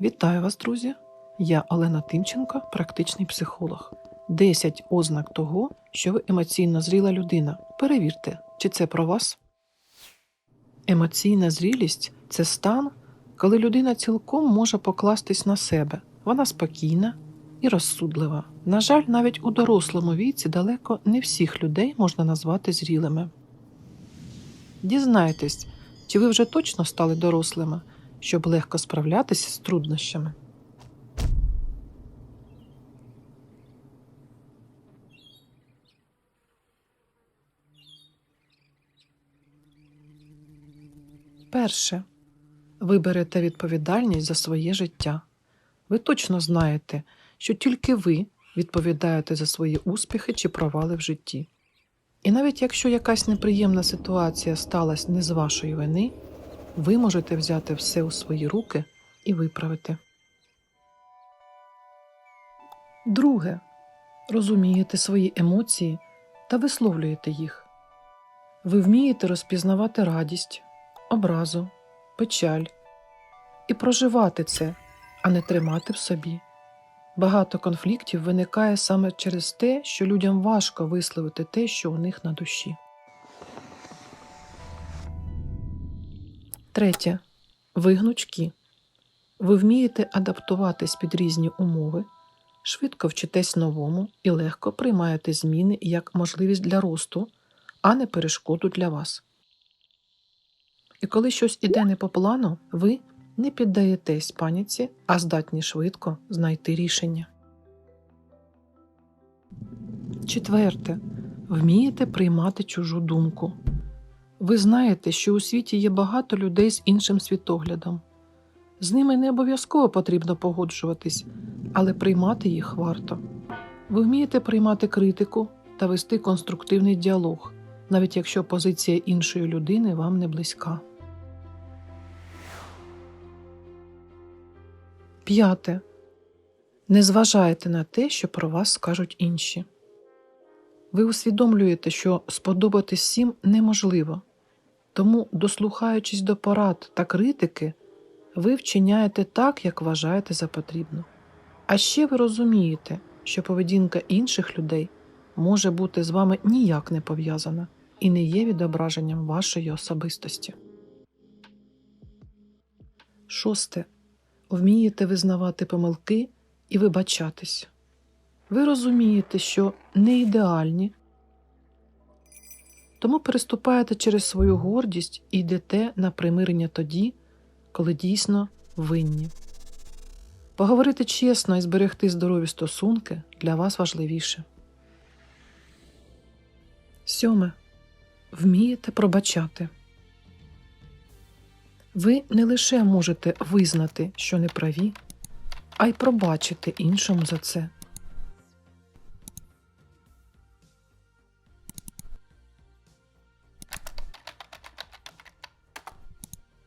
Вітаю вас, друзі! Я Олена Тимченко, практичний психолог. 10 ознак того, що ви емоційно зріла людина. Перевірте, чи це про вас. Емоційна зрілість це стан, коли людина цілком може покластись на себе. Вона спокійна і розсудлива. На жаль, навіть у дорослому віці далеко не всіх людей можна назвати зрілими. Дізнайтесь, чи ви вже точно стали дорослими, щоб легко справлятися з труднощами. Перше. Ви берете відповідальність за своє життя. Ви точно знаєте, що тільки ви відповідаєте за свої успіхи чи провали в житті. І навіть якщо якась неприємна ситуація сталася не з вашої вини, ви можете взяти все у свої руки і виправити. Друге. Розумієте свої емоції та висловлюєте їх. Ви вмієте розпізнавати радість, образу, печаль і проживати це, а не тримати в собі. Багато конфліктів виникає саме через те, що людям важко висловити те, що у них на душі. Третє. Ви гнучкі. Ви вмієте адаптуватись під різні умови, швидко вчитесь новому і легко приймаєте зміни як можливість для росту, а не перешкоду для вас. І коли щось іде не по плану, ви не піддаєтесь паніці, а здатні швидко знайти рішення. Четверте. Вмієте приймати чужу думку. Ви знаєте, що у світі є багато людей з іншим світоглядом. З ними не обов'язково потрібно погоджуватись, але приймати їх варто. Ви вмієте приймати критику та вести конструктивний діалог, навіть якщо позиція іншої людини вам не близька. П'яте. Не зважайте на те, що про вас скажуть інші. Ви усвідомлюєте, що сподобатись всім неможливо, тому, дослухаючись до порад та критики, ви вчиняєте так, як вважаєте за потрібно. А ще ви розумієте, що поведінка інших людей може бути з вами ніяк не пов'язана і не є відображенням вашої особистості. Шосте. Вмієте визнавати помилки і вибачатись. Ви розумієте, що не ідеальні, тому переступаєте через свою гордість і йдете на примирення тоді, коли дійсно винні. Поговорити чесно і зберегти здорові стосунки для вас важливіше. Сьоме. Вмієте пробачати. Ви не лише можете визнати, що не праві, а й пробачити іншому за це.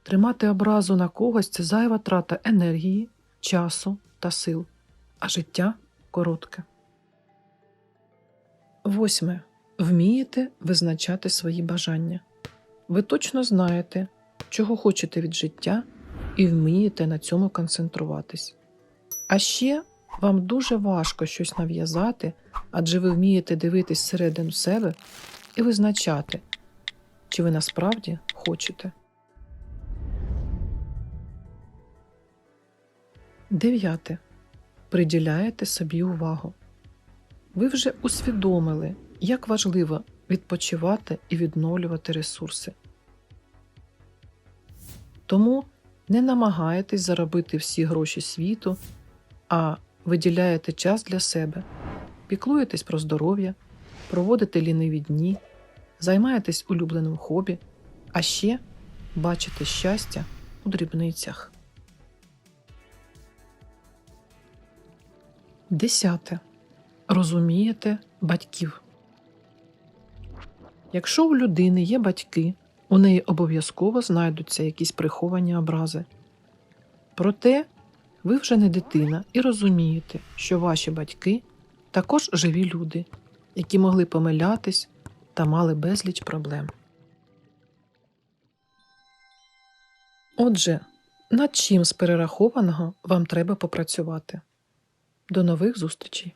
Тримати образу на когось це зайва трата енергії, часу та сил, а життя коротке. Восьме. Вмієте визначати свої бажання. Ви точно знаєте, чого хочете від життя, і вмієте на цьому концентруватись. А ще вам дуже важко щось нав'язати, адже ви вмієте дивитись всередину себе і визначати, чи ви насправді хочете. Дев'яте. Приділяєте собі увагу. Ви вже усвідомили, як важливо відпочивати і відновлювати ресурси. Тому не намагаєтесь заробити всі гроші світу, а виділяєте час для себе, піклуєтесь про здоров'я, проводите ліниві дні, займаєтесь улюбленим хобі, а ще бачите щастя у дрібницях. Десяте. Розумієте батьків. Якщо у людини є батьки, у неї обов'язково знайдуться якісь приховані образи. Проте ви вже не дитина і розумієте, що ваші батьки також живі люди, які могли помилятись та мали безліч проблем. Отже, над чим з перерахованого вам треба попрацювати. До нових зустрічей!